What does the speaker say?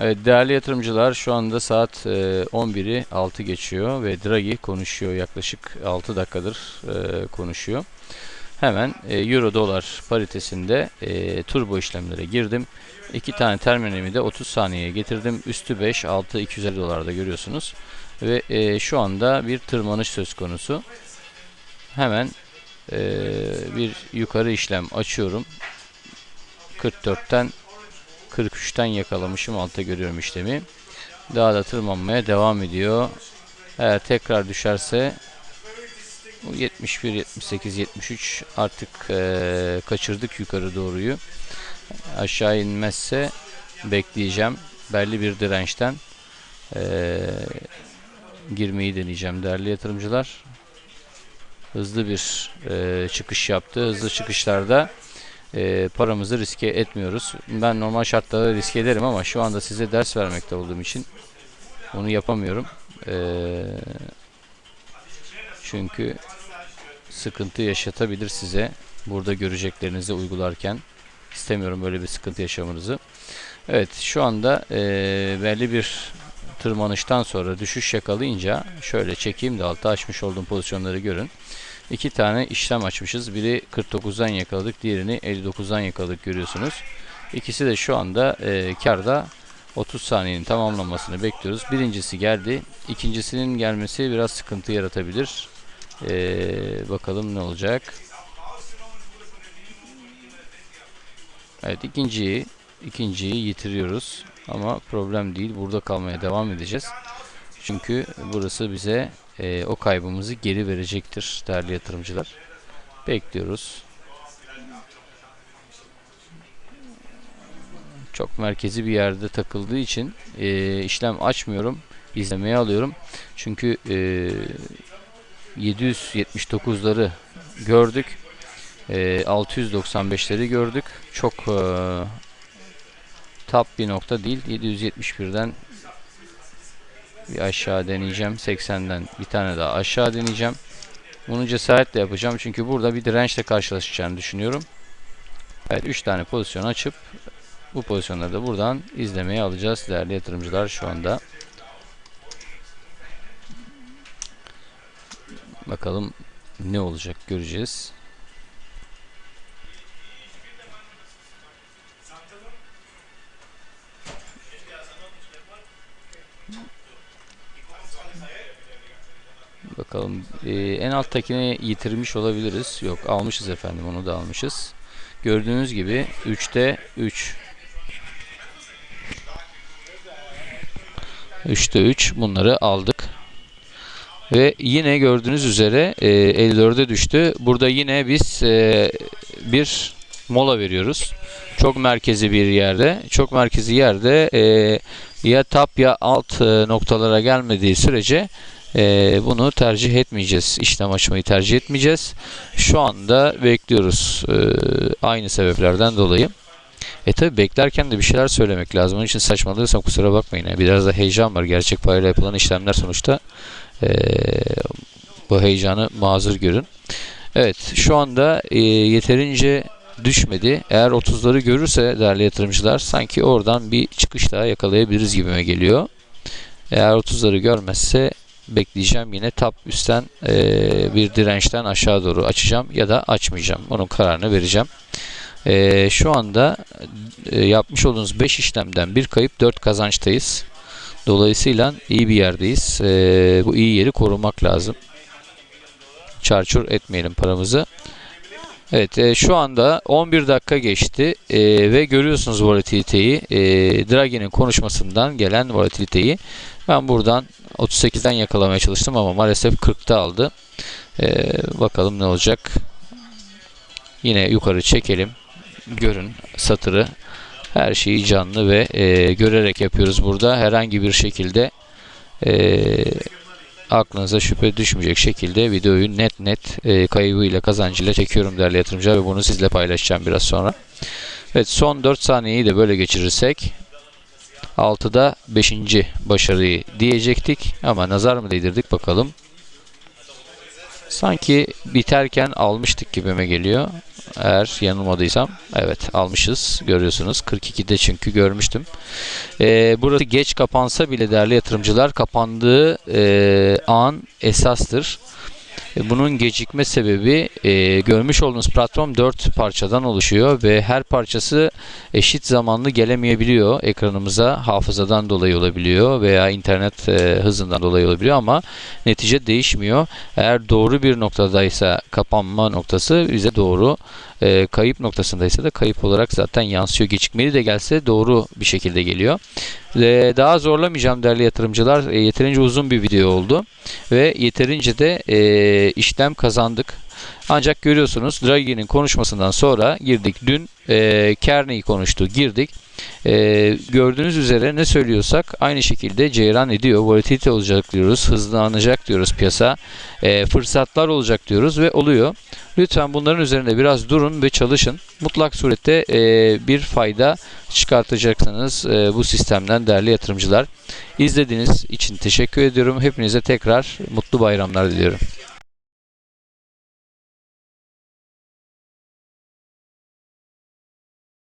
Evet, değerli yatırımcılar şu anda saat e, 11'i 6 geçiyor ve Draghi konuşuyor yaklaşık 6 dakikadır e, konuşuyor. Hemen e, Euro dolar paritesinde e, turbo işlemlere girdim. İki tane terminalimi de 30 saniyeye getirdim. Üstü 5, altı 250 dolarda görüyorsunuz. Ve e, şu anda bir tırmanış söz konusu. Hemen e, bir yukarı işlem açıyorum. 44'ten 43'ten yakalamışım alta görüyorum işlemi. Daha da tırmanmaya devam ediyor. Eğer tekrar düşerse bu 71, 78, 73 artık eee, kaçırdık yukarı doğruyu. Aşağı inmezse bekleyeceğim. Belli bir dirençten eee, girmeyi deneyeceğim değerli yatırımcılar. Hızlı bir eee, çıkış yaptı. Hızlı çıkışlarda e, paramızı riske etmiyoruz. Ben normal şartlarda riske ederim ama şu anda size ders vermekte olduğum için onu yapamıyorum. E, çünkü sıkıntı yaşatabilir size burada göreceklerinizi uygularken. istemiyorum böyle bir sıkıntı yaşamanızı. Evet şu anda e, belli bir tırmanıştan sonra düşüş yakalayınca şöyle çekeyim de altta açmış olduğum pozisyonları görün. İki tane işlem açmışız. Biri 49'dan yakaladık, diğerini 59'dan yakaladık görüyorsunuz. İkisi de şu anda e, karda 30 saniyenin tamamlanmasını bekliyoruz. Birincisi geldi. İkincisinin gelmesi biraz sıkıntı yaratabilir. E, bakalım ne olacak. Evet ikinciyi ikinciyi yitiriyoruz. Ama problem değil. Burada kalmaya devam edeceğiz. Çünkü burası bize e, o kaybımızı geri verecektir değerli yatırımcılar. Bekliyoruz. Çok merkezi bir yerde takıldığı için e, işlem açmıyorum. izlemeye alıyorum. Çünkü e, 779'ları gördük. E, 695'leri gördük. Çok e, top bir nokta değil. 771'den bir aşağı deneyeceğim. 80'den bir tane daha aşağı deneyeceğim. Bunu cesaretle yapacağım. Çünkü burada bir dirençle karşılaşacağını düşünüyorum. Evet 3 tane pozisyon açıp bu pozisyonları da buradan izlemeye alacağız değerli yatırımcılar şu anda. Bakalım ne olacak göreceğiz. Bakalım ee, en alttakini yitirmiş olabiliriz. Yok almışız efendim onu da almışız. Gördüğünüz gibi 3'te 3. 3'te 3 bunları aldık. Ve yine gördüğünüz üzere e, 54'e düştü. Burada yine biz e, bir mola veriyoruz. Çok merkezi bir yerde. Çok merkezi yerde e, ya tap ya alt e, noktalara gelmediği sürece e, bunu tercih etmeyeceğiz. İşlem açmayı tercih etmeyeceğiz. Şu anda bekliyoruz. E, aynı sebeplerden dolayı. E tabi beklerken de bir şeyler söylemek lazım. Onun için saçmalıysam kusura bakmayın. Biraz da heyecan var. Gerçek parayla yapılan işlemler sonuçta e, bu heyecanı mazur görün. Evet şu anda e, yeterince düşmedi. Eğer 30'ları görürse değerli yatırımcılar sanki oradan bir çıkış daha yakalayabiliriz gibime geliyor. Eğer 30'ları görmezse bekleyeceğim yine tap üstten e, bir dirençten aşağı doğru açacağım ya da açmayacağım. Onun kararını vereceğim. E, şu anda e, yapmış olduğunuz 5 işlemden bir kayıp 4 kazançtayız. Dolayısıyla iyi bir yerdeyiz. E, bu iyi yeri korumak lazım. Çarçur etmeyelim paramızı. Evet e, şu anda 11 dakika geçti e, ve görüyorsunuz volatiliteyi e, Draghi'nin konuşmasından gelen volatiliteyi ben buradan 38'den yakalamaya çalıştım ama maalesef 40'ta aldı. E, bakalım ne olacak. Yine yukarı çekelim. Görün satırı. Her şeyi canlı ve e, görerek yapıyoruz burada. Herhangi bir şekilde e, aklınıza şüphe düşmeyecek şekilde videoyu net net e, kaybıyla kazancıyla çekiyorum değerli yatırımcılar ve bunu sizle paylaşacağım biraz sonra. Evet son 4 saniyeyi de böyle geçirirsek 6'da 5. başarıyı diyecektik ama nazar mı değdirdik bakalım. Sanki biterken almıştık gibime geliyor. Eğer yanılmadıysam. Evet almışız. Görüyorsunuz. 42'de çünkü görmüştüm. Ee, burası geç kapansa bile değerli yatırımcılar kapandığı e, an esastır. E, Bunun gecikme sebebi e, görmüş olduğunuz platform 4 parçadan oluşuyor ve her parçası eşit zamanlı gelemeyebiliyor ekranımıza hafızadan dolayı olabiliyor veya internet e, hızından dolayı olabiliyor ama netice değişmiyor. Eğer doğru bir noktadaysa kapanma noktası bize doğru e, kayıp noktasındaysa da kayıp olarak zaten yansıyor. Gecikmeli de gelse doğru bir şekilde geliyor. E, daha zorlamayacağım değerli yatırımcılar. E, yeterince uzun bir video oldu ve yeterince de e, işlem kazandık. Ancak görüyorsunuz Draghi'nin konuşmasından sonra girdik. Dün e, Kearney konuştu. Girdik. E, gördüğünüz üzere ne söylüyorsak aynı şekilde ceyran ediyor. Volatilite olacak diyoruz. Hızlanacak diyoruz piyasa. E, fırsatlar olacak diyoruz ve oluyor. Lütfen bunların üzerinde biraz durun ve çalışın. Mutlak surette e, bir fayda çıkartacaksınız e, bu sistemden değerli yatırımcılar. İzlediğiniz için teşekkür ediyorum. Hepinize tekrar mutlu bayramlar diliyorum.